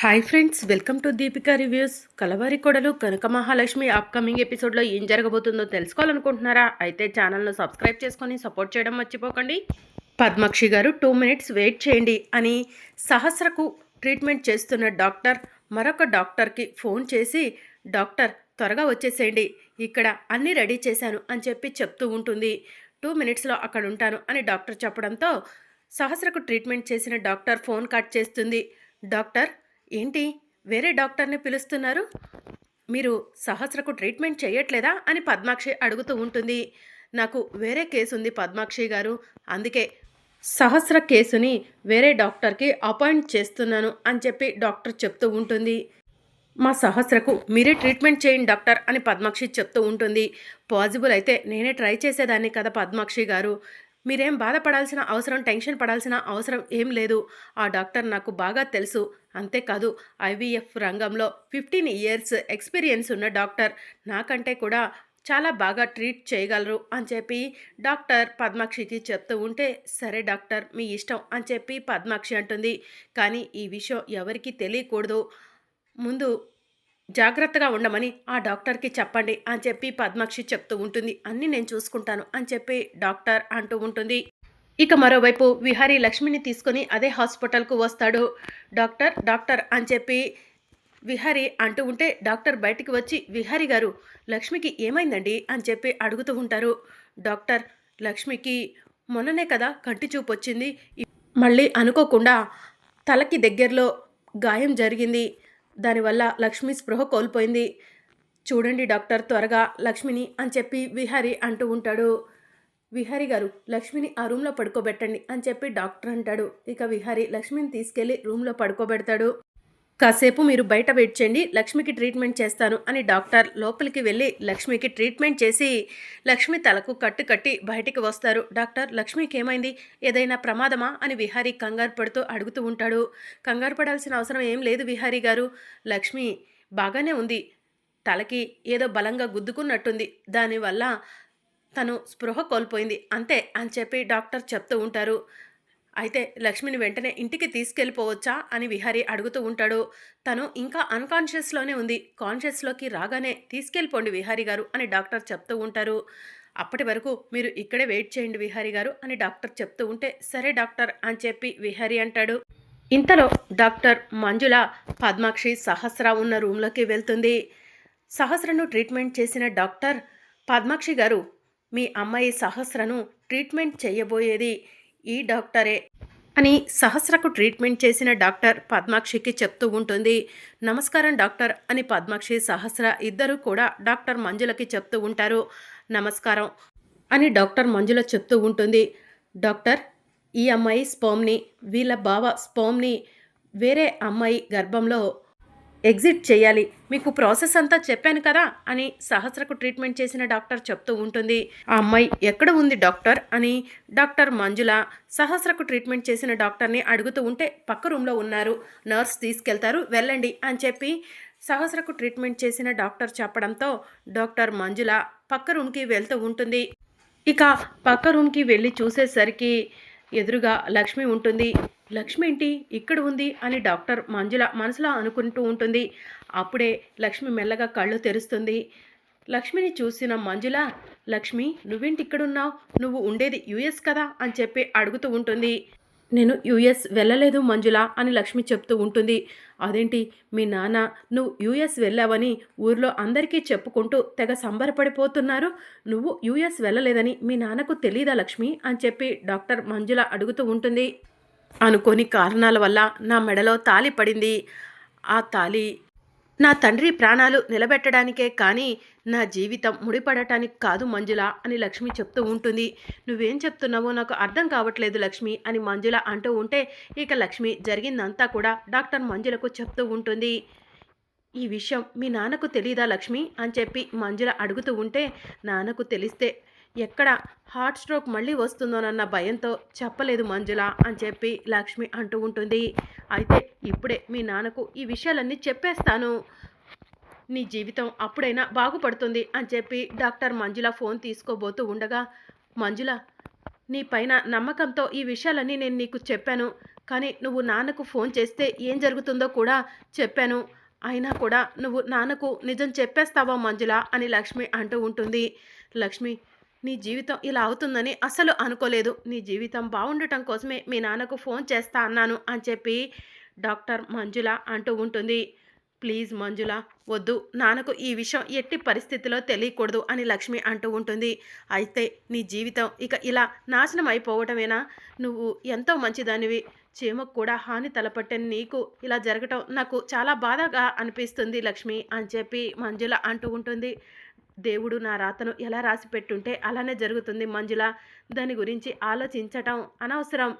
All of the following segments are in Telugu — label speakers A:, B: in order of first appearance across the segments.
A: Hi friends welcome to Deepika reviews Kalavari Kodalu Kanaka Mahalakshmi upcoming ఎపిసోడ్లో ఏం జరగబోతుందో తెలుసుకోవాలనుకుంటున్నారా? అయితే ఛానల్ను సబ్స్క్రైబ్ చేసుకొని సపోర్ట్ చేయడం మర్చిపోకండి. పద్మాక్షి గారు టూ మినిట్స్ వెయిట్ చేయండి అని సహస్రకు ట్రీట్మెంట్ చేస్తున్న డాక్టర్ మరొక డాక్టర్కి ఫోన్ చేసి డాక్టర్ త్వరగా వచ్చేసేయండి. ఇక్కడ అన్నీ రెడీ చేశాను అని చెప్పి చెప్తూ ఉంటుంది. టూ మినిట్స్లో అక్కడ ఉంటాను అని డాక్టర్ చెప్పడంతో సహస్రకు ట్రీట్మెంట్ చేసిన డాక్టర్ ఫోన్ కట్ చేస్తుంది. డాక్టర్ ఏంటి? వేరే డాక్టర్ని పిలుస్తున్నారు? మీరు సహస్రకు ట్రీట్మెంట్ చేయట్లేదా? అని పద్మాక్షి అడుగుతూ ఉంటుంది. నాకు వేరే కేసు ఉంది పద్మాక్షి గారు. అందుకే సహస్ర కేసుని వేరే డాక్టర్కి అపాయింట్ చేస్తున్నాను అని చెప్పి డాక్టర్ చెప్తూ ఉంటుంది. మా సహస్రకు మీరే ట్రీట్మెంట్ చేయండి డాక్టర్ అని పద్మాక్షి చెప్తూ ఉంటుంది. పాజిబుల్ అయితే నేనే ట్రై చేసేదాన్ని కదా పద్మాక్షి గారు. మీరేం బాధపడాల్సిన అవసరం టెన్షన్ పడాల్సిన అవసరం ఏం లేదు. ఆ డాక్టర్ నాకు బాగా తెలుసు. అంతేకాదు ఐవీఎఫ్ రంగంలో ఫిఫ్టీన్ ఇయర్స్ ఎక్స్పీరియన్స్ ఉన్న డాక్టర్ నాకంటే కూడా చాలా బాగా ట్రీట్ చేయగలరు అని చెప్పి డాక్టర్ పద్మాక్షికి చెప్తూ ఉంటే సరే డాక్టర్ మీ ఇష్టం అని చెప్పి పద్మాక్షి అంటుంది. కానీ ఈ విషయం ఎవరికీ తెలియకూడదు. ముందు జాగ్రత్తగా ఉండమని ఆ డాక్టర్కి చెప్పండి అని చెప్పి పద్మాక్షి చెప్తూ ఉంటుంది. అన్నీ నేను చూసుకుంటాను అని చెప్పి డాక్టర్ అంటూ ఉంటుంది. ఇక మరోవైపు విహారీ లక్ష్మిని తీసుకొని అదే హాస్పిటల్కు వస్తాడు డాక్టర్. డాక్టర్ అని చెప్పి విహారి అంటూ ఉంటే డాక్టర్ బయటికి వచ్చి విహారి గారు లక్ష్మికి ఏమైందండి? అని చెప్పి అడుగుతూ ఉంటారు. డాక్టర్ లక్ష్మికి మొన్ననే కదా కంటి చూపు వచ్చింది. మళ్ళీ అనుకోకుండా తలకి దగ్గరలో గాయం జరిగింది. దానివల్ల లక్ష్మి స్పృహ కోల్పోయింది. చూడండి డాక్టర్ త్వరగా లక్ష్మిని అని చెప్పి విహారి అంటూ ఉంటాడు. విహారీ గారు లక్ష్మిని ఆ రూమ్లో పడుకోబెట్టండి అని చెప్పి డాక్టర్ అంటాడు. ఇక విహారీ లక్ష్మిని తీసుకెళ్ళి రూమ్లో పడుకోబెడతాడు. కాసేపు మీరు బయట వెయిట్ చేయండి లక్ష్మికి ట్రీట్మెంట్ చేస్తాను అని డాక్టర్ లోపలికి వెళ్ళి లక్ష్మికి ట్రీట్మెంట్ చేసి లక్ష్మి తలకు కట్టు కట్టి బయటికి వస్తారు. డాక్టర్ లక్ష్మికి ఏమైంది? ఏదైనా ప్రమాదమా? అని విహారీ కంగారు పడుతూ అడుగుతూ ఉంటాడు. కంగారు పడాల్సిన అవసరం ఏం లేదు విహారీ గారు. లక్ష్మి బాగానే ఉంది. తలకి ఏదో బలంగా గుద్దుకున్నట్టుంది. దానివల్ల తను స్పృహ కోల్పోయింది. అంతే అని చెప్పి డాక్టర్ చెప్తూ ఉంటారు. అయితే లక్ష్మిని వెంటనే ఇంటికి తీసుకెళ్ళిపోవచ్చా అని విహారీ అడుగుతూ ఉంటాడు. తను ఇంకా అన్కాన్షియస్లోనే ఉంది. కాన్షియస్లోకి రాగానే తీసుకెళ్ళిపోండి విహారీ గారు అని డాక్టర్ చెప్తూ ఉంటారు. అప్పటి వరకు మీరు ఇక్కడే వెయిట్ చేయండి విహారీ గారు అని డాక్టర్ చెప్తూ ఉంటే సరే డాక్టర్ అని చెప్పి విహారీ అంటాడు. ఇంతలో డాక్టర్ మంజుల పద్మాక్షి సహస్ర ఉన్న రూమ్లోకి వెళ్తుంది. సహస్రను ట్రీట్మెంట్ చేసిన డాక్టర్ పద్మాక్షి గారు మీ అమ్మాయి సహస్రను ట్రీట్మెంట్ చేయబోయేది ఈ డాక్టరే అని సహస్రకు ట్రీట్మెంట్ చేసిన డాక్టర్ పద్మాక్షికి చెప్తూ ఉంటుంది. నమస్కారం డాక్టర్ అని పద్మాక్షి సహస్ర ఇద్దరు కూడా డాక్టర్ మంజులకి చెప్తూ ఉంటారు. నమస్కారం అని డాక్టర్ మంజుల చెప్తూ ఉంటుంది. డాక్టర్ ఈ అమ్మాయి స్పోమ్ని వీళ్ళ బావ స్పోమ్ని వేరే అమ్మాయి గర్భంలో ఎగ్జిట్ చేయాలి. మీకు ప్రాసెస్ అంతా చెప్పాను కదా అని సహస్రకు ట్రీట్మెంట్ చేసిన డాక్టర్ చెప్తూ ఉంటుంది. ఆ అమ్మాయి ఎక్కడ ఉంది డాక్టర్ అని డాక్టర్ మంజుల సహస్రకు ట్రీట్మెంట్ చేసిన డాక్టర్ని అడుగుతూ ఉంటే పక్క రూమ్లో ఉన్నారు. నర్స్ తీసుకెళ్తారు వెళ్ళండి అని చెప్పి సహస్రకు ట్రీట్మెంట్ చేసిన డాక్టర్ చెప్పడంతో డాక్టర్ మంజుల పక్క రూమ్కి వెళ్తూ ఉంటుంది. ఇక పక్క రూమ్కి వెళ్ళి చూసేసరికి ఎదురుగా లక్ష్మి ఉంటుంది. లక్ష్మి ఏంటి ఇక్కడ ఉంది అని డాక్టర్ మంజుల మనసులో అనుకుంటూ ఉంటుంది. అప్పుడే లక్ష్మి మెల్లగా కళ్ళు తెరుస్తుంది. లక్ష్మిని చూసిన మంజుల లక్ష్మి నువ్వేంటి ఇక్కడున్నావు? నువ్వు ఉండేది యుఎస్ కదా? అని చెప్పి అడుగుతూ ఉంటుంది. నేను యుఎస్ వెళ్ళలేదు మంజుల అని లక్ష్మి చెప్తూ ఉంటుంది. అదేంటి? మీ నాన్న నువ్వు యుఎస్ వెళ్ళావని ఊర్లో అందరికీ చెప్పుకుంటూ తెగ సంబరపడిపోతున్నారు. నువ్వు యుఎస్ వెళ్ళలేదని మీ నాన్నకు తెలీదా లక్ష్మి? అని చెప్పి డాక్టర్ మంజుల అడుగుతూ ఉంటుంది. అనుకోని కారణాల వల్ల నా మెడలో తాలి పడింది. ఆ తాలి నా తండ్రి ప్రాణాలు నిలబెట్టడానికే కానీ నా జీవితం ముడిపడటానికి కాదు మంజుల అని లక్ష్మి చెప్తూ ఉంటుంది. నువ్వేం చెప్తున్నావో నాకు అర్థం కావట్లేదు లక్ష్మి అని మంజుల అంటూ ఉంటే ఇక లక్ష్మి జరిగిందంతా కూడా డాక్టర్ మంజులకు చెప్తూ ఉంటుంది. ఈ విషయం మీ నాన్నకు తెలీదా లక్ష్మి? అని చెప్పి మంజుల అడుగుతూ ఉంటే నాన్నకు తెలిస్తే ఎక్కడ హార్ట్ స్ట్రోక్ మళ్ళీ వస్తుందోనన్న భయంతో చెప్పలేదు మంజుల అని చెప్పి లక్ష్మి అంటూ ఉంటుంది. అయితే ఇప్పుడే మీ నాన్నకు ఈ విషయాలన్నీ చెప్పేస్తాను. నీ జీవితం అప్పుడైనా బాగుపడుతుంది అని చెప్పి డాక్టర్ మంజుల ఫోన్ తీసుకోబోతూ ఉండగా మంజుల నీ పైన నమ్మకంతో ఈ విషయాలన్నీ నేను నీకు చెప్పాను. కానీ నువ్వు నాన్నకు ఫోన్ చేస్తే ఏం జరుగుతుందో కూడా చెప్పాను. అయినా కూడా నువ్వు నాన్నకు నిజం చెప్పేస్తావా మంజుల అని లక్ష్మి అంటూ ఉంటుంది. లక్ష్మి నీ జీవితం ఇలా అవుతుందని అసలు అనుకోలేదు. నీ జీవితం బాగుండటం కోసమే మీ నాన్నకు ఫోన్ చేస్తా అన్నాను అని చెప్పి డాక్టర్ మంజుల అంటూ ఉంటుంది. ప్లీజ్ మంజుల వద్దు. నాన్నకు ఈ విషయం ఎట్టి పరిస్థితిలో తెలియకూడదు అని లక్ష్మి అంటూ ఉంటుంది. అయితే నీ జీవితం ఇక ఇలా నాశనం అయిపోవటమేనా? నువ్వు ఎంతో మంచిదానివి. చీమకు కూడా హాని తలపట్టని నీకు ఇలా జరగటం నాకు చాలా బాధగా అనిపిస్తుంది లక్ష్మి అని చెప్పి మంజుల అంటూ ఉంటుంది. దేవుడు నా రాతను ఎలా రాసి పెట్టుంటే అలానే జరుగుతుంది మంజుల. దాని గురించి ఆలోచించటం అనవసరం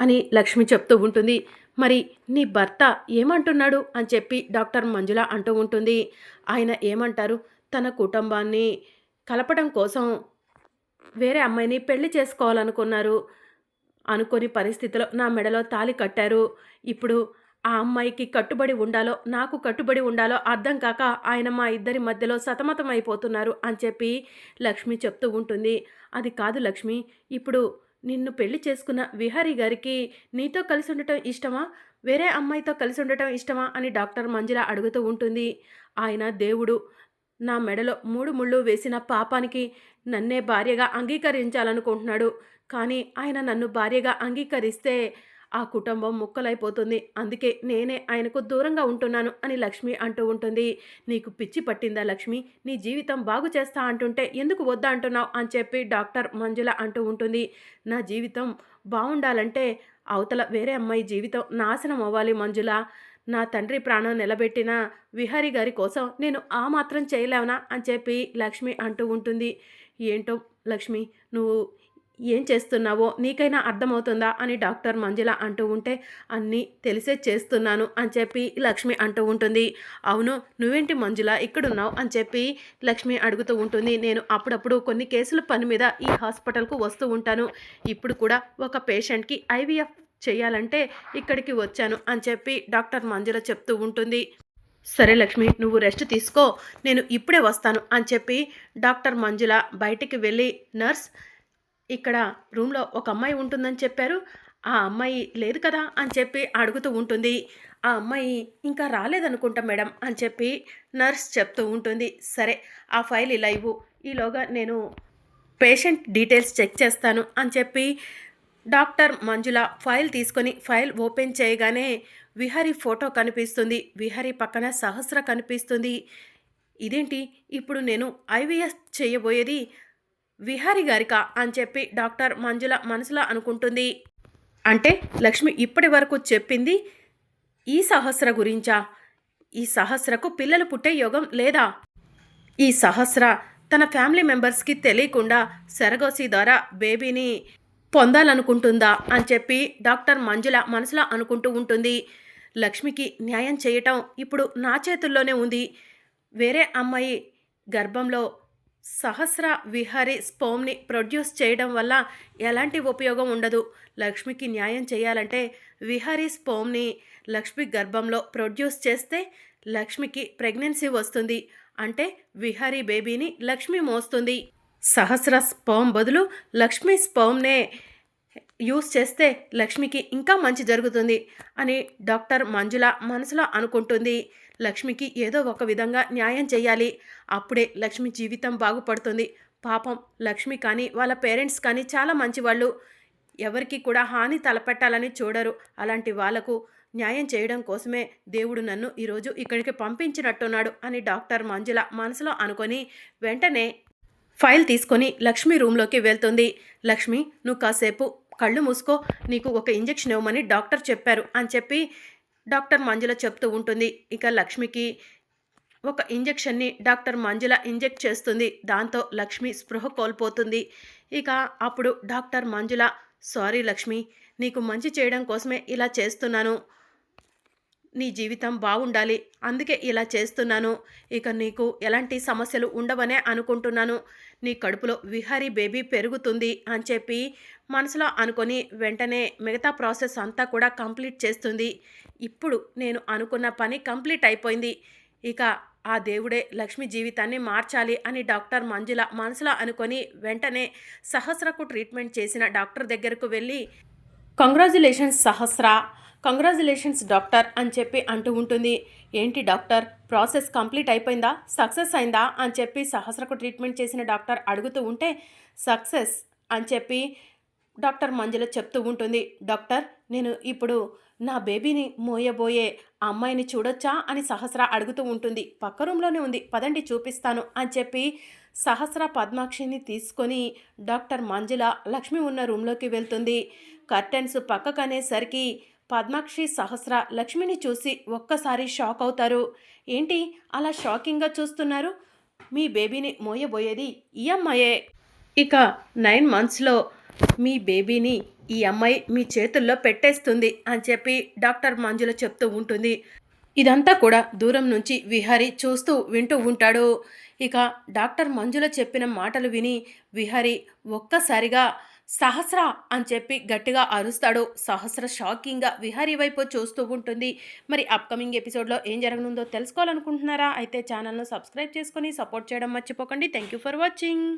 A: అని లక్ష్మి చెప్తూ ఉంటుంది. మరి నీ భర్త ఏమంటున్నాడు? అని చెప్పి డాక్టర్ మంజుల అంటూ ఉంటుంది. ఆయన ఏమంటారు? తన కుటుంబాన్ని కలపడం కోసం వేరే అమ్మాయిని పెళ్ళి చేసుకోవాలనుకున్నారు. అనుకోని పరిస్థితిలో నా మెడలో తాలి కట్టారు. ఇప్పుడు ఆ అమ్మాయికి కట్టుబడి ఉండాలో నాకు కట్టుబడి ఉండాలో అర్థం కాక ఆయన మా ఇద్దరి మధ్యలో సతమతం అయిపోతున్నారు అని చెప్పి లక్ష్మి చెప్తూ ఉంటుంది. అది కాదు లక్ష్మి ఇప్పుడు నిన్ను పెళ్ళి చేసుకున్న విహారీ గారికి నీతో కలిసి ఉండటం ఇష్టమా? వేరే అమ్మాయితో కలిసి ఉండటం ఇష్టమా? అని డాక్టర్ మంజుల అడుగుతూ ఉంటుంది. ఆయన దేవుడు నా మెడలో మూడు ముళ్ళు వేసిన పాపానికి నన్నే భార్యగా అంగీకరించాలనుకుంటున్నాడు. కానీ ఆయన నన్ను భార్యగా అంగీకరిస్తే ఆ కుటుంబం ముక్కలైపోతుంది. అందుకే నేనే ఆయనకు దూరంగా ఉంటున్నాను అని లక్ష్మి అంటూ ఉంటుంది. నీకు పిచ్చి పట్టిందా లక్ష్మి? నీ జీవితం బాగు చేస్తా అంటుంటే ఎందుకు వద్దా అంటున్నావు అని చెప్పి డాక్టర్ మంజుల అంటూ ఉంటుంది. నా జీవితం బాగుండాలంటే అవతల వేరే అమ్మాయి జీవితం నాశనం అవ్వాలి మంజుల. నా తండ్రి ప్రాణం నిలబెట్టిన విహారి గారి కోసం నేను ఆ మాత్రం చేయలేవనా అని చెప్పి లక్ష్మి అంటూ ఉంటుంది. ఏంటో లక్ష్మి నువ్వు ఏం చేస్తున్నావో నీకైనా అర్థమవుతుందా అని డాక్టర్ మంజుల అంటూ ఉంటే అన్నీ తెలిసే చేస్తున్నాను అని చెప్పి లక్ష్మి అంటూ ఉంటుంది. అవును నువ్వేంటి మంజుల? ఇక్కడున్నావు అని చెప్పి లక్ష్మి అడుగుతూ ఉంటుంది. నేను అప్పుడప్పుడు కొన్ని కేసుల పని మీద ఈ హాస్పిటల్కు వస్తూ ఉంటాను. ఇప్పుడు కూడా ఒక పేషెంట్కి ఐవీఎఫ్ చేయాలంటే ఇక్కడికి వచ్చాను అని చెప్పి డాక్టర్ మంజుల చెప్తూ ఉంటుంది. సరే లక్ష్మి నువ్వు రెస్ట్ తీసుకో. నేను ఇప్పుడే వస్తాను అని చెప్పి డాక్టర్ మంజుల బయటికి వెళ్ళి నర్స్ ఇక్కడ రూమ్లో ఒక అమ్మాయి ఉంటుందని చెప్పారు. ఆ అమ్మాయి లేదు కదా అని చెప్పి అడుగుతూ ఉంటుంది. ఆ అమ్మాయి ఇంకా రాలేదనుకుంటా మేడం అని చెప్పి నర్స్ చెప్తూ ఉంటుంది. సరే ఆ ఫైల్ ఇలా ఇవ్వు. ఈలోగా నేను పేషెంట్ డీటెయిల్స్ చెక్ చేస్తాను అని చెప్పి డాక్టర్ మంజుల ఫైల్ తీసుకొని ఫైల్ ఓపెన్ చేయగానే విహరి ఫోటో కనిపిస్తుంది. విహరి పక్కన సహస్ర కనిపిస్తుంది. ఇదేంటి? ఇప్పుడు నేను ఐవీఎస్ చేయబోయేది విహారి గారిక అని చెప్పి డాక్టర్ మంజుల మనసులో అనుకుంటుంది. అంటే లక్ష్మి ఇప్పటి వరకు చెప్పింది ఈ సహస్ర గురించా? ఈ సహస్రకు పిల్లలు పుట్టే యోగం లేదా? ఈ సహస్ర తన ఫ్యామిలీ మెంబర్స్కి తెలియకుండా సెరగోసి ద్వారా బేబీని పొందాలనుకుంటుందా అని చెప్పి డాక్టర్ మంజుల మనసులో అనుకుంటూ ఉంటుంది. లక్ష్మికి న్యాయం చేయటం ఇప్పుడు నా చేతుల్లోనే ఉంది. వేరే అమ్మాయి గర్భంలో సహస్ర విహారీ స్పోమ్ని ప్రొడ్యూస్ చేయడం వల్ల ఎలాంటి ఉపయోగం ఉండదు. లక్ష్మికి న్యాయం చేయాలంటే విహారీ స్పోమ్ని లక్ష్మి గర్భంలో ప్రొడ్యూస్ చేస్తే లక్ష్మికి ప్రెగ్నెన్సీ వస్తుంది. అంటే విహారీ బేబీని లక్ష్మి మోస్తుంది. సహస్ర స్పోమ్ బదులు లక్ష్మి స్పోమ్నే యూస్ చేస్తే లక్ష్మికి ఇంకా మంచి జరుగుతుంది అని డాక్టర్ మంజుల మనసులో అనుకుంటుంది. లక్ష్మికి ఏదో ఒక విధంగా న్యాయం చేయాలి. అప్పుడే లక్ష్మి జీవితం బాగుపడుతుంది. పాపం లక్ష్మి కానీ వాళ్ళ పేరెంట్స్ కానీ చాలా మంచివాళ్ళు. ఎవరికి కూడా హాని తలపెట్టాలని చూడరు. అలాంటి వాళ్ళకు న్యాయం చేయడం కోసమే దేవుడు నన్ను ఈరోజు ఇక్కడికి పంపించినట్టున్నాడు అని డాక్టర్ మంజుల మనసులో అనుకొని వెంటనే ఫైల్ తీసుకొని లక్ష్మి రూమ్లోకి వెళ్తుంది. లక్ష్మి నువ్వు కాసేపు కళ్ళు మూసుకో నీకు ఒక ఇంజెక్షన్ ఇవ్వమని డాక్టర్ చెప్పారు అని చెప్పి డాక్టర్ మంజుల చెప్తూ ఉంటుంది. ఇక లక్ష్మికి ఒక ఇంజెక్షన్ని డాక్టర్ మంజుల ఇంజెక్ట్ చేస్తుంది. దాంతో లక్ష్మి స్పృహ కోల్పోతుంది. ఇక అప్పుడు డాక్టర్ మంజుల సారీ లక్ష్మి నీకు మంచి చేయడం కోసమే ఇలా చేస్తున్నాను. నీ జీవితం బాగుండాలి. అందుకే ఇలా చేస్తున్నాను. ఇక నీకు ఎలాంటి సమస్యలు ఉండవనే అనుకుంటున్నాను. నీ కడుపులో విహారీ బేబీ పెరుగుతుంది అని చెప్పి మనసులో అనుకొని వెంటనే మిగతా ప్రాసెస్ అంతా కూడా కంప్లీట్ చేస్తుంది. ఇప్పుడు నేను అనుకున్న పని కంప్లీట్ అయిపోయింది. ఇక ఆ దేవుడే లక్ష్మి జీవితాన్ని మార్చాలి అని డాక్టర్ మంజుల మనసులో అనుకొని వెంటనే సహస్రకు ట్రీట్మెంట్ చేసిన డాక్టర్ దగ్గరకు వెళ్ళి కంగ్రాచులేషన్స్ సహస్ర కంగ్రాచులేషన్స్ డాక్టర్ అని చెప్పి అంటూ ఉంటుంది. ఏంటి డాక్టర్? ప్రాసెస్ కంప్లీట్ అయిపోయిందా? సక్సెస్ అయిందా? అని చెప్పి సహస్రకు ట్రీట్మెంట్ చేసిన డాక్టర్ అడుగుతూ ఉంటే సక్సెస్ అని చెప్పి డాక్టర్ మంజుల చెప్తూ ఉంటుంది. డాక్టర్ నేను ఇప్పుడు నా బేబీని మోయబోయే అమ్మాయిని చూడొచ్చా? అని సహస్ర అడుగుతూ ఉంటుంది. పక్క రూమ్లోనే ఉంది. పదండి చూపిస్తాను అని చెప్పి సహస్ర పద్మాక్షిని తీసుకొని డాక్టర్ మంజుల లక్ష్మి ఉన్న రూమ్లోకి వెళ్తుంది. కర్టెన్స్ పక్కకనేసరికి పద్మాక్షి సహస్ర లక్ష్మిని చూసి ఒక్కసారి షాక్ అవుతారు. ఏంటి అలా షాకింగ్గా చూస్తున్నారు? మీ బేబీని మోయబోయేది ఈ అమ్మాయే. ఇక నైన్ మంత్స్లో మీ బేబీని ఈ అమ్మాయి మీ చేతుల్లో పెట్టేస్తుంది అని చెప్పి డాక్టర్ మంజుల చెప్తూ ఉంటుంది. ఇదంతా కూడా దూరం నుంచి విహారి చూస్తూ వింటూ ఉంటాడు. ఇక డాక్టర్ మంజుల చెప్పిన మాటలు విని విహారి ఒక్కసారిగా సహస్ర అని చెప్పి గట్టిగా అరుస్తాడు. సహస్ర షాకింగ్గా విహారీ వైపు చూస్తూ ఉంటుంది. మరి అప్కమింగ్ ఎపిసోడ్లో ఏం జరగనుందో తెలుసుకోవాలనుకుంటున్నారా? అయితే ఛానల్ను సబ్స్క్రైబ్ చేసుకొని సపోర్ట్ చేయడం మర్చిపోకండి. Thank you for watching.